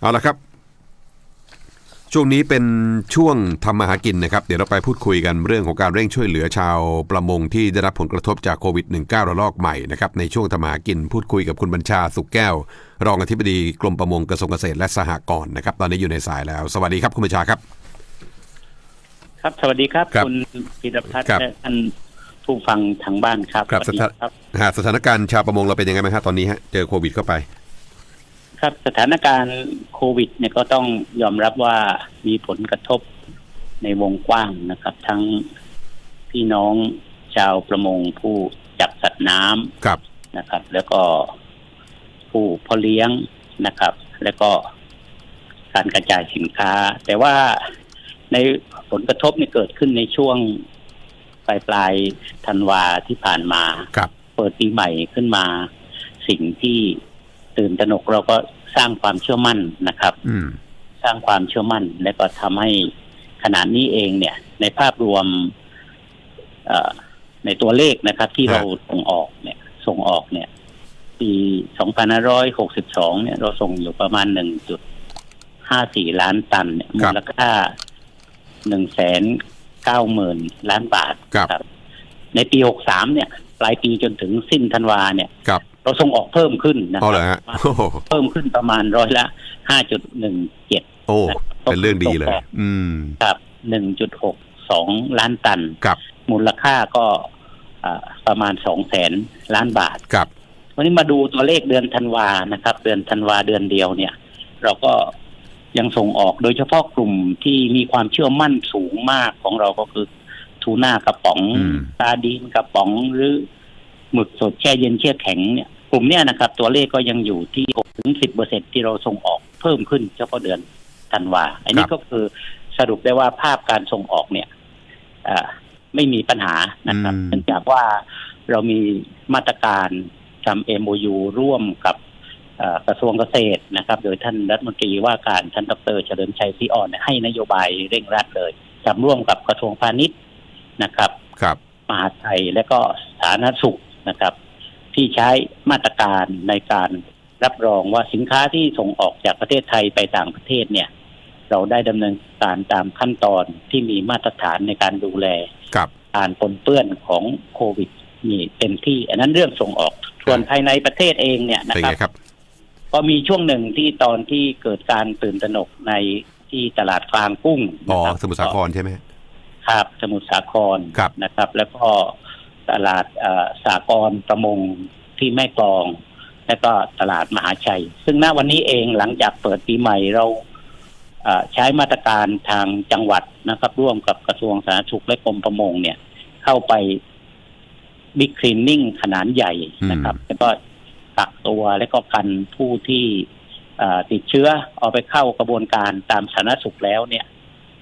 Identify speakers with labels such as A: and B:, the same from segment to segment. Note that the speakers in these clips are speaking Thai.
A: เอาละครับ ช่วงนี้เป็นช่วงทำมาหากินนะครับ เดี๋ยวเราไปพูดคุยกันเรื่องของการเร่งช่วยเหลือชาวประมงที่ได้รับผลกระทบจากโควิด -19 ระลอกใหม่นะครับในช่วงทำมาหากินพูดคุยกับคุณบัญชาสุกแก้ว รองอธิบดีกรมประมงกระทรวงเกษตรและสหกรณ์นะครับ ตอนนี้อยู่ในสายแล้ว สวัสดีครับคุณบัญชาครับ
B: ครับ สวัสดีครับ
A: ครับ
B: คุณพิรพัฒน์
A: ครับ
B: และท่านผู้ฟังทางบ้านครับ
A: ครับ
B: สวัสดี
A: สถาน
B: ครับ
A: หากสถานการณ์ชาวประมงเราเป็นยังไงบ้างฮะตอนนี้ฮะเจอโควิดเข้าไป
B: ครับสถานการณ์โควิด เนี่ยก็ต้องยอมรับว่ามีผลกระทบในวงกว้างนะครับ ทั้งพี่น้องชาวประมงผู้จับสัตว์น้ำ
A: ครับ
B: นะครับ แล้วก็ผู้เพาะเลี้ยงนะครับ แล้วก็การกระจายสินค้า แต่ว่าในผลกระทบเนี่ยเกิดขึ้นในช่วงปลายปลายๆธันวาที่ผ่านมา
A: ครับ
B: เปิดปีใหม่ขึ้นมา สิ่งที่ตื่นตระหนกเราก็ สร้างความเชื่อมั่นนะครับ
A: อืม
B: สร้างความเชื่อมั่น และก็ทำให้ขนาดนี้เองเนี่ย ในภาพรวมเอ่อในตัวเลขนะครับ ที่
A: ฮะ
B: เราส่งออกเนี่ย ส่งออกเนี่ย ปี2562 เนี่ย เราส่งอยู่ประมาณ 1.54 ล้านตันเนี่ยมูลค่า 190,000 ล้านบาท
A: ครับ
B: ในปี 63 เนี่ย ปลายปีจนถึงสิ้นธันวาเนี่ย
A: ครับ
B: เราส่งออกเพิ่มขึ้นนะค
A: เอา
B: รั
A: เหรอฮะโอ้โห
B: เพิ่มขึ้นประมาณร้อยละ 5.17
A: โอ้เป็นเรื่องดีเลย อืม
B: ครับ 1.62 ล้านตัน
A: ครับ
B: มูลค่าก็อ่าประมาณ 2 แสนล้านบาท
A: ครับ
B: วันนี้มาดูตัวเลขเดือนธันวานะครับ เดือนธันวาเดือนเดียวเนี่ย เราก็ยังส่งออกโดยเฉพาะกลุ่มที่มีความเชื่อมั่นสูงมากของเราก็คือทูน่ากระป๋อง
A: อืม
B: ซาดีนกระป๋องหรือหมึกสดแช่เย็นแช่แข็งเนี่ย กลุ่มเนี้ยนะครับ ตัวเลขก็ยังอยู่ที่6ถึง10เปอร์เซ็นที่เราส่งออกเพิ่มขึ้นเฉพาะเดือนธันวา อันนี้ก็คือสรุปได้ว่าภาพการส่งออกเนี่ยอ่าไม่มีปัญหานะครับ
A: อืม
B: เนื่องจากว่าเรามีมาตรการทำ MOU ร่วมกับเอ่อกระทรวงเกษตรนะครับ โดยท่านรัฐมนตรีว่าการท่านดรเฉลิมชัยศรีอ่อนเนี่ยให้นโยบายเร่งรัดเลยทำร่วมกับกระทรวงพาณิชย์นะครับ
A: ครับ
B: มหาดไทยและก็สาธารณสุขนะครับ ที่ใช้มาตรการในการรับรองว่าสินค้าที่ส่งออกจากประเทศไทยไปต่างประเทศเนี่ย เราได้ดำเนินการตามขั้นตอนที่มีมาตรฐานในการดูแล
A: ครับ
B: การปนเปื้อนของโควิดนี่เต็มที่ อันนั้นเรื่องส่งออกส่วนภายในประเทศเองเนี่ยนะ
A: เป็น
B: ครับ
A: ไงครับ
B: ก็มีช่วงหนึ่งที่ตอนที่เกิดการตื่นตระหนกในที่ตลาดฟางกุ้ง
A: อ๋อ
B: นะครับ
A: สมุทรสาครใช่ไหมฮะ
B: ครับ สมุทรสาคร
A: ครับ
B: นะครับ แล้วก็ ตลาดอ่อสากรประมงที่แม่กลอง แล้วก็ตลาดมหาชัย ซึ่งณวันนี้เองหลังจากเปิดปีใหม่เราใช้มาตรการทางจังหวัดนะครับ ร่วมกับกระทรวงสาธารณสุขและกรมประมงเนี่ย เข้าไปบิ๊กคลีนนิ่งขนาดใหญ่นะครับ แล้วก็กักตัวและก็กันผู้ที่อ่อติดเชื้อเอาไปเข้ากระบวนการตามสาธารณสุขแล้วเนี่ย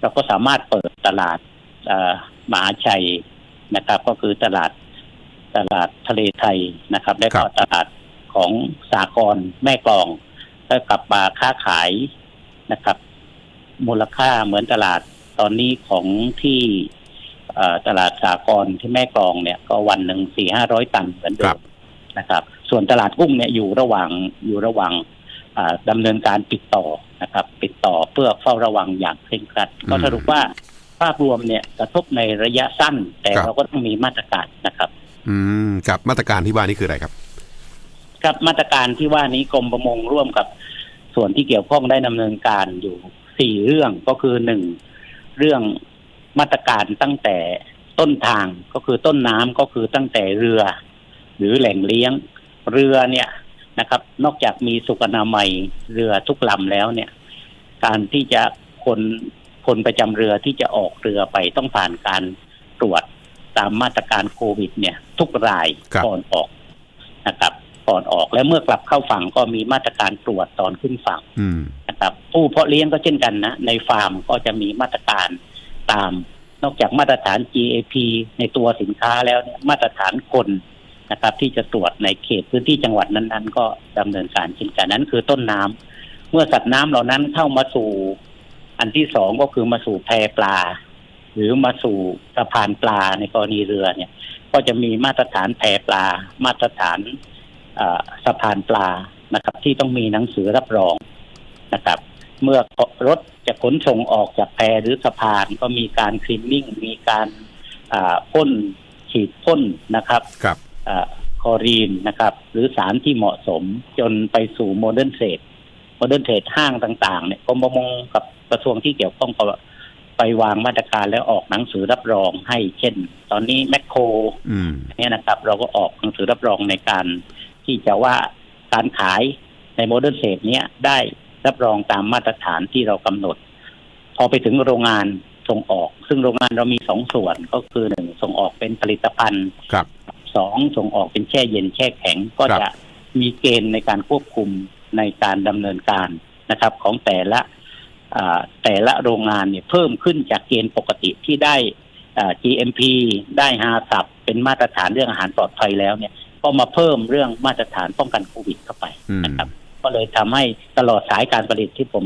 B: เราก็สามารถเปิดตลาดอ่อมหาชัย นะครับ ก็คือตลาดตลาดทะเลไทยนะครับ และ
A: ครั
B: ก็
A: บ
B: ตลาดของสากรณ์แม่กลองก็กลับมาค้าขายนะครับ มูลค่าเหมือนตลาดตอนนี้ของที่เอ่อตลาดสากรณ์ที่แม่กลองเนี่ย ก็วันหนึ่งสี่ห้าร้อยตันเหมือนเดิ
A: ครั
B: ม
A: บ
B: นะครับ ส่วนตลาดกุ้งเนี่ยอยู่ระหว่างอยู่ระหว่างอ่าดำเนินการติดต่อนะครับติดต่อเพื่อเฝ้าระวังอย่างเคร่งครัด ก็สรุปว่า ภาพรวมเนี่ยกระทบในระยะสั้น แต่
A: ครับ
B: เราก็ต้องมีมาตรการนะครับ
A: อืมกับมาตรการที่ว่านี่คืออะไรครับ
B: ครับมาตรการที่ว่านี้กรมประมงร่วมกับส่วนที่เกี่ยวข้องได้ดำเนินการอยู่สี่เรื่องก็คือหนึ่งเรื่องมาตรการตั้งแต่ต้นทางก็คือต้นน้ำก็คือตั้งแต่เรือ หรือแหล่งเลี้ยงเรือเนี่ยนะครับ นอกจากมีสุขอนามัยเรือทุกลำแล้วเนี่ย การที่จะคน คนประจำเรือที่จะออกเรือไปต้องผ่านการตรวจตามมาตรการโควิด เนี่ย ทุกราย
A: ครับ
B: ก่อนออกนะครับก่อนออกและเมื่อกลับเข้าฝั่งก็มีมาตรการตรวจตอนขึ้นฝั่ง
A: อืม
B: นะครับ ผู้เพาะเลี้ยงก็เช่นกันนะในฟาร์มก็จะมีมาตรการตามนอกจากมาตรฐาน GAP ในตัวสินค้าแล้วเนี่ยมาตรฐานคนนะครับ ที่จะตรวจในเขตพื้นที่จังหวัดนั้น ๆ ก็ดำเนินการเช่นกันนั้นคือต้นน้ำเมื่อสัตว์น้ำเหล่านั้นเข้ามาสู่ อันที่สองก็คือมาสู่แพปลา หรือมาสู่สะพานปลาในกรณีเรือเนี่ย ก็จะมีมาตรฐานแพปลา มาตรฐานเอ่อสะพานปลานะครับ ที่ต้องมีหนังสือรับรองนะครับ เมื่อรถจะขนส่งออกจากแพหรือสะพานก็มีการคลีนนิ่ง มีการอ่าพ่นฉีดพ่นนะครับ
A: ครับ
B: อาคอรีนนะครับ หรือสารที่เหมาะสมจนไปสู่โมเดิร์นเทรดโมเดิร์นเทรดห้างต่าง ๆ เนี่ยกรมประมงกับ กระทรวงที่เกี่ยวข้องก็ไปวางมาตรการแล้วออกหนังสือรับรองให้ เช่น ตอนนี้แมคโคร
A: อืม
B: เนี่ยนะครับ เราก็ออกหนังสือรับรองในการที่จะว่าการขายในโมเดิร์นเทรดเนี้ยได้รับรองตามมาตรฐานที่เรากำหนด พอไปถึงโรงงานส่งออก ซึ่งโรงงานเรามีสองส่วนก็คือหนึ่งส่งออกเป็นผลิตภัณฑ์
A: ครับ
B: สองส่งออกเป็นแช่เย็นแช่แข็งก็
A: ครับ
B: จะมีเกณฑ์ในการควบคุมในการดำเนินการนะครับ ของแต่ละอ่า แต่ละโรงงานเนี่ยเพิ่มขึ้นจากเกณฑ์ปกติที่ได้อ่า GMP ได้ฮาสับเป็นมาตรฐานเรื่องอาหารปลอดภัยแล้วเนี่ย ก็มาเพิ่มเรื่องมาตรฐานป้องกันโควิดเข้าไป
A: อืม
B: นะครับ ก็เลยทำให้ตลอดสายการผลิตที่ผม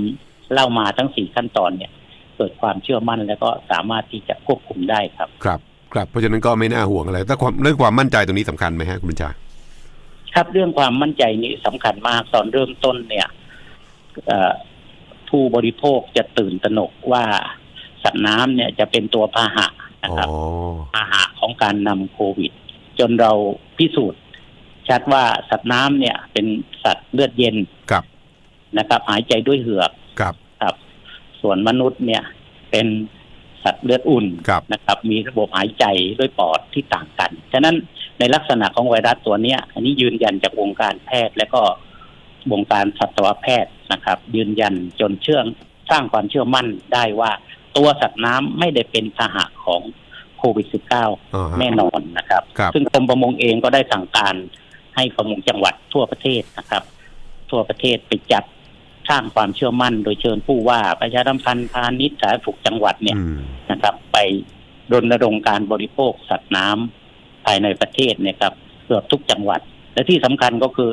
B: เล่ามาทั้งสี่ขั้นตอนเนี่ย เกิดความเชื่อมั่นแล้วก็สามารถที่จะควบคุมได้ครับ
A: ครับ ครับเพราะฉะนั้นก็ไม่น่าห่วงอะไรแต่ความเรื่องความมั่นใจตรงนี้สำคัญไหมฮะคุณบัญชา
B: ครับเรื่องความมั่นใจนี้สำคัญมากตอนเริ่มต้นเนี่ยเอ่อ ผู้บริโภคจะตื่นตระหนกว่าสัตว์น้ำเนี่ยจะเป็นตัวพาหะนะ
A: อ๋อ
B: ครับพาหะของการนำโควิด จนเราพิสูจน์ ชัดว่าสัตว์น้ำเนี่ย เป็นสัตว์เลือดเย็น
A: ครับ
B: นะครับ หายใจด้วยเหือก
A: ครับ
B: ครับ ส่วนมนุษย์เนี่ย เป็นสัตว์เลือดอุ่น
A: ครับ
B: นะครับ มีระบบหายใจด้วยปอดที่ต่างกัน ฉะนั้นในลักษณะของไวรัสตัวเนี้ย อันนี้ยืนยันจากวงการแพทย์และก็วงการสัตวแพทย์ นะครับ ยืนยันจนเชื่อสร้างความเชื่อมั่นได้ว่า ตัวสัตว์น้ำไม่ได้เป็นพาหะของโควิด -19
A: อ๋อฮะ
B: แน่นอนนะครับ
A: ครับ
B: ซึ่งกรมประมงเองก็ได้สั่งการให้ประมงจังหวัดทั่วประเทศนะครับ ทั่วประเทศไปจัดสร้างความเชื่อมั่น โดยเชิญผู้ว่าประชาสัมพันธ์พาณิชย์สาธารณสุขจังหวัดเนี่ย
A: อืม
B: นะครับ ไปรณรงค์การบริโภคสัตว์น้ำภายในประเทศเนี่ยครับเกือบทุกจังหวัด และที่สำคัญก็คือ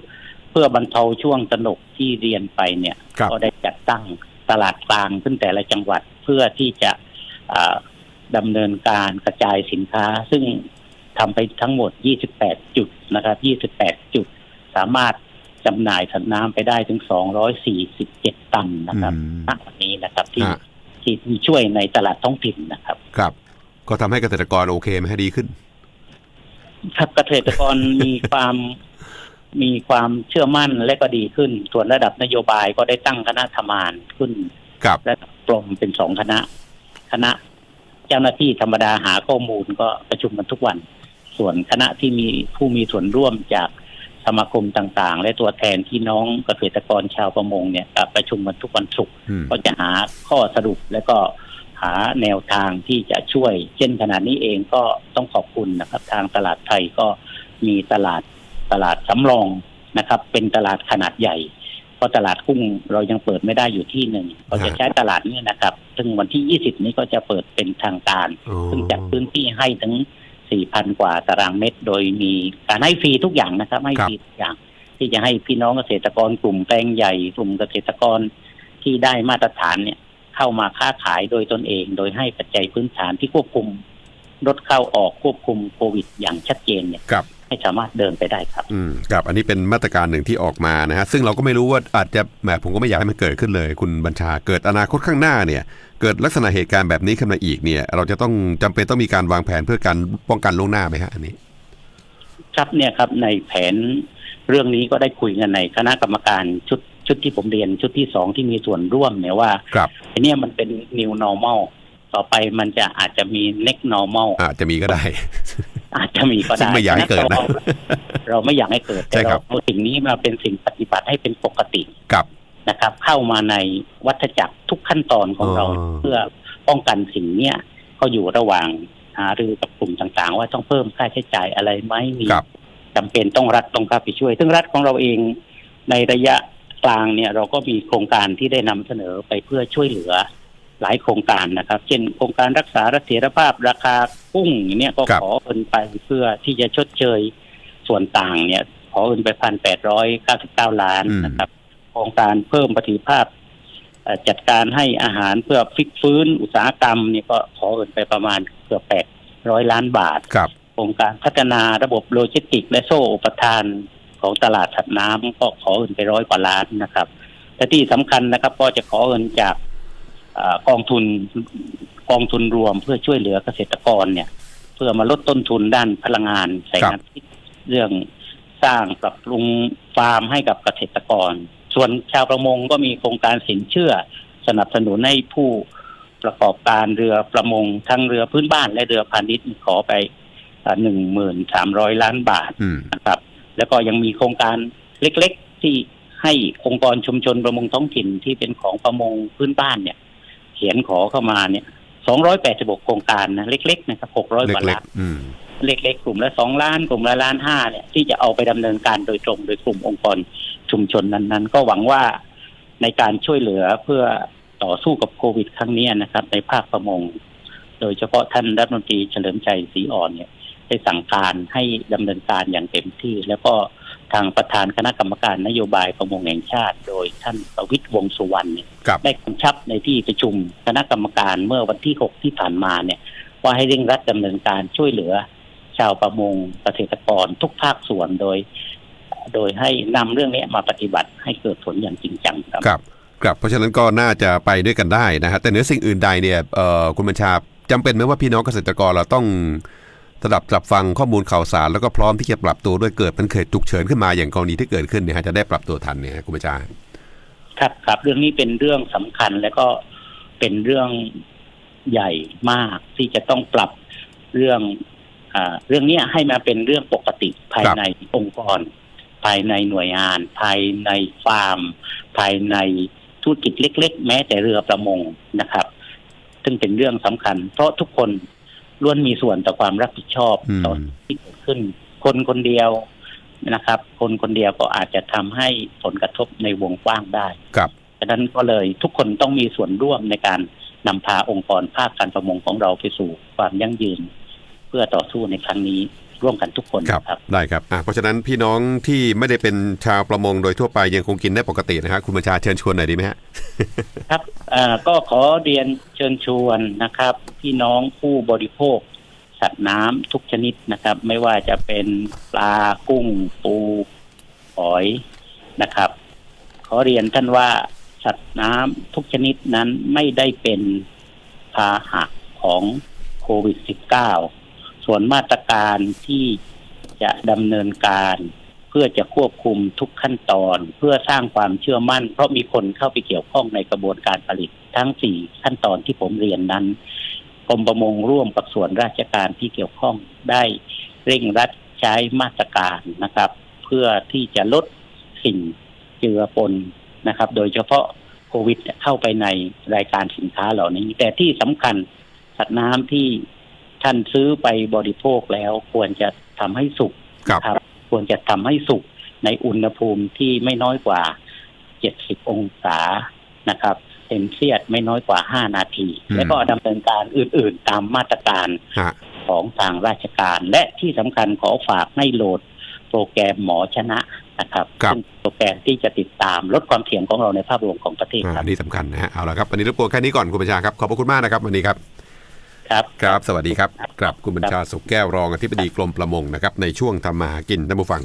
B: เพื่อบรรเทาช่วงสนุกที่เรียนไปเนี่ย
A: ครับ
B: ก็ได้จัดตั้งตลาดกลางขึ้นแต่ละจังหวัดเพื่อที่จะอ่าดำเนินการกระจายสินค้า ซึ่งทำไปทั้งหมด 28 จุดนะครับ 28 จุด สามารถจำหน่ายสัตว์น้ำไปได้ถึง 247 ตันนะครับ
A: อืม
B: ณวันนี้นะครับที่
A: ฮะ
B: ที่ที่ช่วยในตลาดท้องถิ่นนะครับ
A: ครับ ก็ทำให้เกษตรกรโอเคไหมฮะดีขึ้น
B: ครับเกษตรกรมีความ มีความเชื่อมั่นและก็ดีขึ้น ส่วนระดับนโยบายก็ได้ตั้งคณะทำงานขึ้น
A: ครับ
B: และกลมเป็นสองคณะ คณะเจ้าหน้าที่ธรรมดาหาข้อมูลก็ประชุมกันทุกวัน ส่วนคณะที่มีผู้มีส่วนร่วมจากสมาคมต่างๆ และตัวแทนที่น้องเกษตรกรชาวประมงเนี่ยก็ประชุมกันทุกวันศุกร์
A: อืม
B: ก็จะหาข้อสรุปและก็หาแนวทางที่จะช่วย เช่นขนาดนี้เองก็ต้องขอบคุณนะครับ ทางตลาดไทยก็มีตลาด ตลาดสำรองนะครับ เป็นตลาดขนาดใหญ่เพราะตลาดกุ้งเรายังเปิดไม่ได้อยู่ที่หนึ่งเราจะใช้ตลาดนี้นะครับ ซึ่งวันที่ 20 นี้ก็จะเปิดเป็นทางการ
A: อ๋อ
B: ซึ่งจัดพื้นที่ให้ถึง 4,000 กว่าตารางเมตร โดยมีการให้ฟรีทุกอย่างนะครับ ให้ฟรีทุกอย่าง ที่จะให้พี่น้องเกษตรกรกลุ่มแปลงใหญ่กลุ่มเกษตรกรที่ได้มาตรฐานเนี่ยเข้ามาค้าขายโดยตนเอง โดยให้ปัจจัยพื้นฐานที่ควบคุมรถเข้าออกควบคุมโควิดอย่างชัดเจนเนี่ย
A: ครับ
B: ให้สามารถเดินไปได้ครับ
A: อืมครับอันนี้เป็นมาตรการหนึ่งที่ออกมานะฮะซึ่งเราก็ไม่รู้ว่าอาจจะแหมผมก็ไม่อยากให้มันเกิดขึ้นเลย คุณบัญชาเกิดอนาคตข้างหน้าเนี่ย เกิดลักษณะเหตุการณ์แบบนี้ขึ้นมาอีกเนี่ย เราจะต้องจำเป็นต้องมีการวางแผนเพื่อการป้องกันล่วงหน้าไหมฮะอันนี้
B: ครับเนี่ยครับในแผนเรื่องนี้ก็ได้คุยกันในคณะกรรมการชุดชุดที่ผมเรียนชุดที่สองที่มีส่วนร่วมเนี่ยว่า
A: ครับ
B: ไอเนี่ยมันเป็น new normal ต่อไปมันจะอาจจะมี next normal
A: อาจจะมีก็ได้
B: อาจจะมีก็
A: ซึ่
B: ได้
A: งไม่อยากให้เกิดนะ
B: เราเราไม่อยากให้เกิด
A: ใช่
B: แต่
A: ครั
B: เรา
A: บ
B: เอาสิ่งนี้มาเป็นสิ่งปฏิบัติให้เป็นปกติ
A: กับ
B: นะครับ เข้ามาในวัฏจักรทุกขั้นตอนของเรา
A: อ๋อ
B: เพื่อป้องกันสิ่งเนี้ยก็อยู่ระหว่างหารือกับกลุ่มต่างๆ ว่าต้องเพิ่มค่าใช้จ่ายอะไรไหมมี
A: กับ
B: จำเป็นต้องรัฐต้องเข้าไปช่วย ซึ่งรัฐของเราเองในระยะกลางเนี่ยเราก็มีโครงการที่ได้นำเสนอไปเพื่อช่วยเหลือ หลายโครงการนะครับ เช่นโครงการรักษาเสถียรภาพราคากุ้งอย่างเนี้ยก็
A: ครับ
B: ขอเงินไปเพื่อที่จะชดเชยส่วนต่างเนี่ย ขอเงินไปพันแปดร้อยเก้าสิบเก้าล้านนะครับ โครงการเพิ่มประสิทธิภาพเอ่อจัดการให้อาหารเพื่อฟิกฟื้นอุตสาหกรรมเนี่ยก็ขอเงินไปประมาณเกือบแปดร้อยล้านบาท
A: กับ
B: โครงการพัฒนาระบบโลจิสติกส์และโซ่อุปทานของตลาดสัตว์น้ำก็ขออื่นไปร้อยกว่าล้านนะครับและที่สำคัญนะครับ ก็จะขอเงินจากเออ กองทุนกองทุนรวมเพื่อช่วยเหลือเกษตรกรเนี่ย เพื่อมาลดต้นทุนด้านพลังงานแสงอาทิตย์เรื่องสร้างปรับปรุงฟาร์มให้กับเกษตรกร ส่วนชาวประมงก็มีโครงการสินเชื่อ สนับสนุนให้ผู้ประกอบการเรือประมงทั้งเรือพื้นบ้านและเรือพาณิชย์ขอไปหนึ่งหมื่นสามร้อยล้านบาท
A: อืม
B: นะครับ แล้วก็ยังมีโครงการเล็ก ๆที่ให้องค์กรชุมชนประมงท้องถิ่นที่เป็นของประมงพื้นบ้านเนี่ยเขียนขอเข้ามาเนี่ย286โครงการนะเล็ก ๆ นะครับ600กว่า
A: เล็ก
B: ล้าน
A: ๆอืม
B: เล็ก ๆ กลุ่มละสองล้าน กลุ่มละล้านห้าเนี่ยที่จะเอาไปดำเนินการโดยตรงโดยกลุ่มองค์กรชุมชนนั้น ๆ ก็หวังว่าในการช่วยเหลือเพื่อต่อสู้กับโควิดครั้งนี้นะครับ ในภาคประมง โดยเฉพาะท่านรัฐมนตรีเฉลิมชัยศรีอ่อนเนี่ยได้สั่งการให้ดำเนินการอย่างเต็มที่ แล้วก็ ทางประธานคณะกรรมการนโยบายประมงแห่งชาติ โดยท่านประวิตรวงษ์สุวรรณเนี่ย
A: กับ
B: ได้กำชับในที่ประชุมคณะกรรมการเมื่อวันที่ 6 ที่ผ่านมาเนี่ย ว่าให้เร่งรัดดำเนินการช่วยเหลือ ชาวประมงเกษตรกรทุกภาคส่วนโดย โดยให้นำเรื่องนี้มาปฏิบัติให้เกิดผลอย่างจริงจังครับ
A: ครับครับเพราะฉะนั้นก็น่าจะไปด้วยกันได้นะฮะแต่เหนือสิ่งอื่นใดเนี่ยเอ่อคุณบัญชาจำเป็นไหมว่าพี่น้องเกษตรกรเราต้อง สดับรับฟังข้อมูลข่าวสารแล้วก็พร้อมที่จะปรับตัวด้วยเกิดมันเกิดฉุกเฉินขึ้นมาอย่างกรณีที่เกิดขึ้นเนี่ยฮะจะได้ปรับตัวทันเนี่ยฮะคุณบัญชา
B: ครับครับเรื่องนี้เป็นเรื่องสำคัญและก็เป็นเรื่องใหญ่มากที่จะต้องปรับเรื่องอ่าเรื่องเนี้ยให้มาเป็นเรื่องปกติภาย
A: ครับ
B: ในองค์กร ภายในหน่วยงาน ภายในฟาร์ม ภายในธุรกิจเล็ก ๆ แม้แต่เรือประมงนะครับ ซึ่งเป็นเรื่องสำคัญ เพราะทุกคน ล้วนมีส่วนต่อความรับผิดชอบ
A: อืม
B: ต่อที่เกิดขึ้น คนคนเดียวนะครับ คนคนเดียวก็อาจจะทำให้ผลกระทบในวงกว้างได้
A: กับ
B: ฉะนั้นก็เลยทุกคนต้องมีส่วนร่วมในการนำพาองค์กรภาคการประมงของเราไปสู่ความยั่งยืน เพื่อต่อสู้ในครั้งนี้ ร่วมกันทุกคน
A: ครับ
B: ครับ
A: ได้ครับอะเพราะฉะนั้นพี่น้องที่ไม่ได้เป็นชาวประมงโดยทั่วไปยังคงกินได้ปกตินะครับคุณบัญชาเชิญชวนหน่อยดีไหมฮะ
B: ครับเอ่อก็ขอเรียนเชิญชวนนะครับ พี่น้องผู้บริโภค สัตว์น้ำทุกชนิดนะครับ ไม่ว่าจะเป็นปลากุ้งปูหอยนะครับ ขอเรียนท่านว่าสัตว์น้ำทุกชนิดนั้นไม่ได้เป็นพาหะของโควิด -19 ส่วนมาตรการที่จะดำเนินการ เพื่อจะควบคุมทุกขั้นตอน เพื่อสร้างความเชื่อมั่น เพราะมีคนเข้าไปเกี่ยวข้องในกระบวนการผลิตทั้งสี่ขั้นตอนที่ผมเรียนนั้นกรมประมงร่วมกับส่วนราชการที่เกี่ยวข้องได้เร่งรัดใช้มาตรการนะครับ เพื่อที่จะลดสิ่งเจือปนนะครับ โดยเฉพาะโควิดเข้าไปในรายการสินค้าเหล่านี้ แต่ที่สำคัญสัตว์น้ำที่ ท่านซื้อไปบริโภคแล้วควรจะทำให้สุก
A: ครับ
B: นะครับควรจะทำให้สุกในอุณหภูมิที่ไม่น้อยกว่า 70 องศานะครับเซนเซียสไม่น้อยกว่า 5 นาที
A: อืม
B: และก็ดำเนินการอื่น ๆ ตามมาตรการ
A: ฮะ
B: ของทางราชการ และที่สำคัญขอฝากให้โหลดโปรแกรมหมอชนะนะครับ
A: ครับ
B: ซึ่งโปรแกรมที่จะติดตามลดความเสี่ยงของเราในภาพรวมของประเทศ
A: อ่า
B: ครับ
A: นี่สำคัญนะฮะเอาละครับวันนี้รบกวนแค่นี้ก่อนคุณบัญชาครับ ขอบพระคุณมากนะครับวันนี้ครับ
B: ครับ
A: ครับ สวัสดีครับกลับคุณบัญชาสุขแก้วรองอธิบดีกรมประมงนะครับในช่วงทำมาหากินท่านผู้ฟัง